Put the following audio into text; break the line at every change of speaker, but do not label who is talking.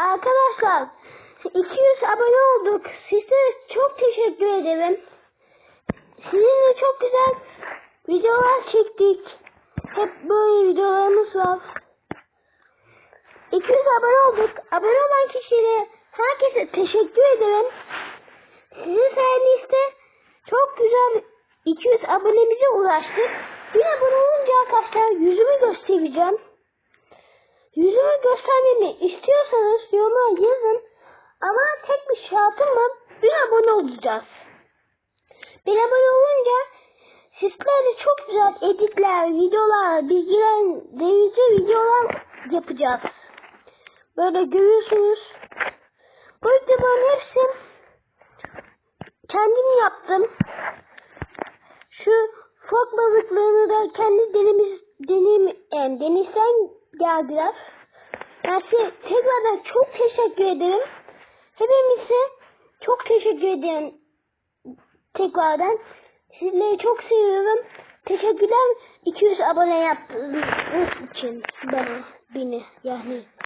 Arkadaşlar 200 abone olduk. Size çok teşekkür ederim. Sizinle çok güzel videolar çektik. Hep böyle videolarımız var. 200 abone olduk. Abone olan kişilere herkese teşekkür ederim. Sizin sayenizde çok güzel 200 abonemize ulaştık. Bir abone olunca arkadaşlar yüzümü göstereceğim. Yüzümü göstermemi istiyorsanız yoruma yazın. Ama tek bir şartım var. Bir abone olacağız. Bir abone olunca sizlerle çok güzel editler, videolar, bilgilendirici videolar yapacağız. Böyle görüyorsunuz. Bu videoların hepsi kendim yaptım. Şu fok balıklarını da kendi denimiz, denim, yani denizden geldiler. Size tekrardan çok teşekkür ederim. Hepinize çok teşekkür ederim. Tekrardan. Sizleri çok seviyorum. Teşekkürler 200 abone yaptığınız için bana, beni yani.